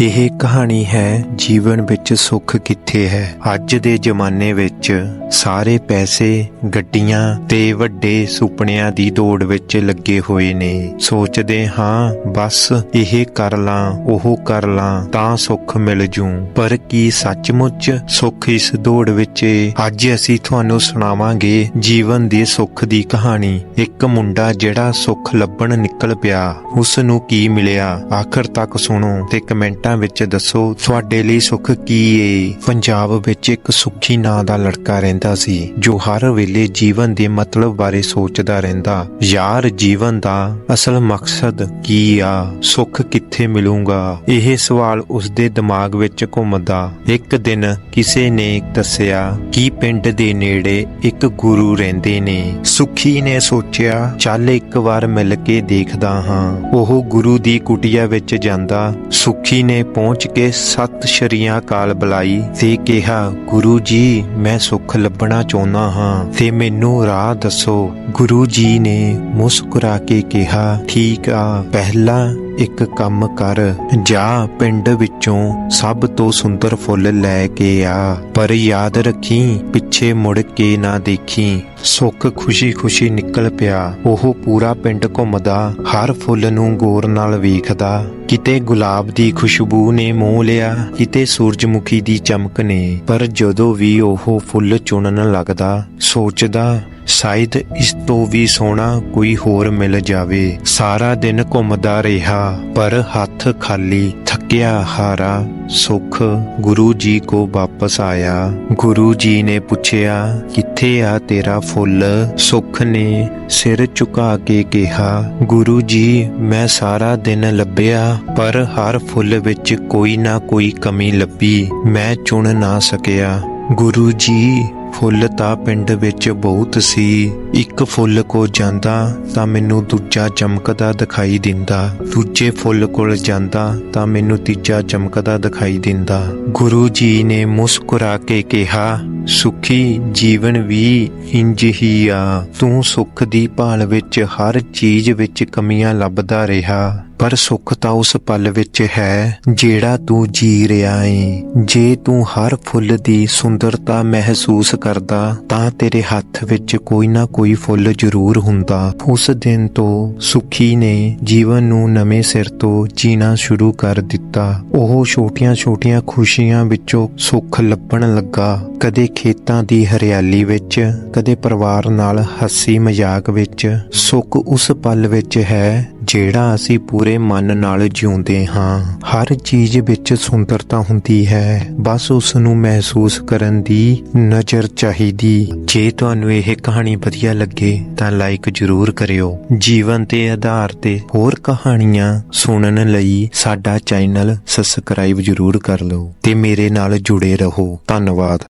ਇਹ ਕਹਾਣੀ ਹੈ, ਜੀਵਨ ਵਿੱਚ ਸੁੱਖ ਕਿੱਥੇ ਹੈ? ਅੱਜ ਦੇ ਜ਼ਮਾਨੇ ਵਿੱਚ ਸਾਰੇ ਪੈਸੇ, ਗੱਡੀਆਂ ਤੇ ਵੱਡੇ ਸੁਪਨਿਆਂ ਦੀ ਦੌੜ ਵਿੱਚ ਲੱਗੇ ਹੋਏ ਨੇ। ਸੋਚਦੇ ਹਾਂ, ਬਸ ਇਹ ਕਰ ਲਾਂ, ਉਹ ਕਰ ਲਾਂ, ਤਾਂ ਸੁੱਖ ਮਿਲ ਜੂ। ਪਰ ਕੀ ਸੱਚਮੁੱਚ ਸੁੱਖ ਇਸ ਦੌੜ ਵਿੱਚ ਏ? ਅੱਜ ਅਸੀਂ ਤੁਹਾਨੂੰ ਸੁਣਾਵਾਂਗੇ ਜੀਵਨ ਦੇ ਸੁੱਖ ਦੀ ਕਹਾਣੀ। ਇੱਕ ਮੁੰਡਾ ਜਿਹੜਾ ਸੁੱਖ ਲੱਭਣ ਨਿਕਲ ਪਿਆ ਉਸ ਨੂੰ ਕੀ ਮਿਲਿਆ? ਆਖਰ ਤੱਕ ਸੁਣੋ ਤੇ ਕਮੈਂਟਾਂ ਵਿੱਚ ਦੱਸੋ, ਤੁਹਾਡੇ ਲਈ ਸੁੱਖ ਕੀ ਏ? ਪੰਜਾਬ ਵਿੱਚ ਇੱਕ ਸੁਖੀ ਨਾਂ ਦਾ ਲੜਕਾ ਰਹਿੰਦਾ ਸੀ, ਜੋ ਹਰ ਵੇਲੇ ਜੀਵਨ ਦੇ ਮਤਲਬ ਬਾਰੇ ਸੋਚਦਾ ਰਹਿੰਦਾ। ਯਾਰ, ਜੀਵਨ ਦਾ ਅਸਲ ਮਕਸਦ ਕੀ ਆ? ਸੁੱਖ ਕਿੱਥੇ ਮਿਲੂਗਾ? ਇਹ ਸਵਾਲ ਉਸ ਦੇ ਦਿਮਾਗ ਵਿੱਚ ਘੁੰਮਦਾ। ਇੱਕ ਦਿਨ ਕਿਸੇ ਨੇ ਦੱਸਿਆ, ਕਿ ਪਿੰਡ ਦੇ ਨੇੜੇ ਇੱਕ ਗੁਰੂ ਰਹਿੰਦੇ ਨੇ? ਸੁਖੀ ਨੇ ਸੋਚਿਆ, ਚੱਲ ਇੱਕ ਵਾਰ ਮਿਲ ਕੇ ਦੇਖਦਾ ਹਾਂ। ਉਹ ਗੁਰੂ ਦੀ ਕੁਟੀਆ ਵਿੱਚ ਜਾਂਦਾ। ਸੁਖੀ ਨੇ ਪਹੁੰਚ ਕੇ ਸਤਿ ਸ਼੍ਰੀ ਅਕਾਲ ਬੁਲਾਈ ਤੇ ਕਿਹਾ, ਗੁਰੂ ਜੀ, ਮੈਂ ਸੁੱਖ ਲੱਭਣਾ ਚਾਹੁੰਦਾ ਹਾਂ ਤੇ ਮੈਨੂੰ ਰਾਹ ਦੱਸੋ। ਗੁਰੂ ਜੀ ਨੇ ਮੁਸਕਰਾ ਕੇ ਕਿਹਾ, ਠੀਕ ਆ, ਪਹਿਲਾਂ ਇੱਕ ਕੰਮ ਕਰ, ਜਾ ਪਿੰਡ ਵਿੱਚੋਂ ਸਭ ਤੋਂ ਸੁੰਦਰ ਫੁੱਲ ਲੈ ਕੇ ਆ। ਪਰ ਯਾਦ ਰੱਖੀ, ਪਿੱਛੇ ਮੁੜ ਕੇ ਨਾ ਦੇਖੀ। ਸੁੱਖ ਖੁਸ਼ੀ-ਖੁਸ਼ੀ ਨਿਕਲ ਪਿਆ। ਉਹ ਪੂਰਾ ਪਿੰਡ ਘੁੰਮਦਾ, ਹਰ ਫੁੱਲ ਨੂੰ ਗੌਰ ਨਾਲ ਵੇਖਦਾ। ਕਿਤੇ ਗੁਲਾਬ ਦੀ ਖੁਸ਼ਬੂ ਨੇ ਮੋਹ ਲਿਆ, ਕਿਤੇ ਸੂਰਜਮੁਖੀ ਦੀ ਚਮਕ ਨੇ। ਪਰ ਜਦੋਂ ਵੀ ਉਹ ਫੁੱਲ ਚੁਣਨ ਲੱਗਦਾ, ਸੋਚਦਾ ਸ਼ਾਇਦ ਇਸ ਤੋਂ ਵੀ ਸੋਹਣਾ ਕੋਈ ਹੋਰ ਮਿਲ ਜਾਵੇ। ਸਾਰਾ ਦਿਨ ਘੁੰਮਦਾ ਰਿਹਾ, ਪਰ ਹੱਥ ਖਾਲੀ ਥੱਕਿਆ ਹਾਰਾ ਸੁਖ ਗੁਰੂ ਜੀ ਕੋ ਵਾਪਸ ਆਇਆ। ਗੁਰੂ ਜੀ ਨੇ ਪੁੱਛਿਆ, ਕਿੱਥੇ ਆ ਤੇਰਾ ਫੁੱਲ? ਸੁਖ ਨੇ ਸਿਰ ਝੁਕਾ ਕੇ ਕਿਹਾ, ਗੁਰੂ ਜੀ, ਮੈਂ ਸਾਰਾ ਦਿਨ ਲੱਭਿਆ, ਪਰ ਹਰ ਫੁੱਲ ਵਿੱਚ ਕੋਈ ਨਾ ਕੋਈ ਕਮੀ ਲੱਭੀ। ਮੈਂ ਚੁਣ ਨਾ ਸਕਿਆ। ਗੁਰੂ ਜੀ, ਫੁੱਲ ਤਾਂ ਪਿੰਡ ਵਿੱਚ ਬਹੁਤ ਸੀ। ਇੱਕ ਫੁੱਲ ਕੋ ਜਾਂਦਾ ਤਾਂ ਮੈਨੂੰ ਦੂਜਾ ਚਮਕਦਾ ਦਿਖਾਈ ਦਿੰਦਾ। ਦੂਜੇ ਫੁੱਲ ਕੋਲ ਜਾਂਦਾ ਤਾਂ ਮੈਨੂੰ ਤੀਜਾ ਚਮਕਦਾ ਦਿਖਾਈ ਦਿੰਦਾ। ਗੁਰੂ ਜੀ ਨੇ ਮੁਸਕਰਾ ਕੇ ਕਿਹਾ, ਸੁਖੀ ਜੀਵਨ ਵੀ ਇੰਜ ਹੀ ਆ। ਤੂੰ ਸੁੱਖ ਦੀ ਭਾਲ ਵਿੱਚ ਹਰ ਚੀਜ਼ ਵਿੱਚ ਕਮੀਆਂ ਲੱਭਦਾ ਰਿਹਾ। ਪਰ ਸੁੱਖ ਤਾਂ ਉਸ ਪਲ ਵਿੱਚ ਹੈ, ਜਿਹੜਾ ਤੂੰ ਜੀ ਰਿਹਾ ਏ। ਜੇ ਤੂੰ ਹਰ ਫੁੱਲ ਦੀ ਸੁੰਦਰਤਾ ਮਹਿਸੂਸ ਕਰਦਾ, ਤਾਂ ਤੇਰੇ ਹੱਥ ਵਿੱਚ ਕੋਈ ਨਾ ਕੋਈ ਫੁੱਲ ਜ਼ਰੂਰ ਹੁੰਦਾ। ਉਸ ਦਿਨ ਤੋਂ ਸੁਖੀ ਨੇ ਜੀਵਨ ਨੂੰ ਨਵੇਂ ਸਿਰ ਤੋਂ ਜੀਣਾ ਸ਼ੁਰੂ ਕਰ ਦਿੱਤਾ। ਉਹ ਛੋਟੀਆਂ-ਛੋਟੀਆਂ ਖੁਸ਼ੀਆਂ ਵਿੱਚੋਂ ਸੁੱਖ ਲੱਭਣ ਲੱਗਾ। ਕਦੇ ਖੇਤਾਂ ਦੀ ਹਰਿਆਲੀ ਵਿੱਚ, ਕਦੇ ਪਰਿਵਾਰ ਨਾਲ ਹੱਸੀ ਮਜ਼ਾਕ ਵਿੱਚ। ਸੁੱਖ ਉਸ ਪਲ ਵਿੱਚ ਹੈ ਜਿਹੜਾ ਅਸੀਂ ਪੂਰੇ ਮਨ ਨਾਲ ਜਿਉਂਦੇ ਹਾਂ, ਹਰ ਚੀਜ਼ ਵਿੱਚ ਸੁੰਦਰਤਾ ਹੁੰਦੀ ਹੈ। ਬਸ ਉਸ ਨੂੰ ਮਹਿਸੂਸ ਕਰਨ ਦੀ ਨਜ਼ਰ ਚਾਹੀਦੀ। ਜੇ ਤੁਹਾਨੂੰ ਇਹ ਕਹਾਣੀ ਵਧੀਆ ਲੱਗੇ, ਤਾਂ ਲਾਈਕ ਜ਼ਰੂਰ ਕਰਿਓ। ਜੀਵਨ ਦੇ ਆਧਾਰ ਤੇ ਹੋਰ ਕਹਾਣੀਆਂ ਸੁਣਨ ਲਈ ਸਾਡਾ ਚੈਨਲ ਸਬਸਕ੍ਰਾਈਬ ਜ਼ਰੂਰ ਕਰ ਲਓ ਤੇ ਮੇਰੇ ਨਾਲ ਜੁੜੇ ਰਹੋ। ਧੰਨਵਾਦ।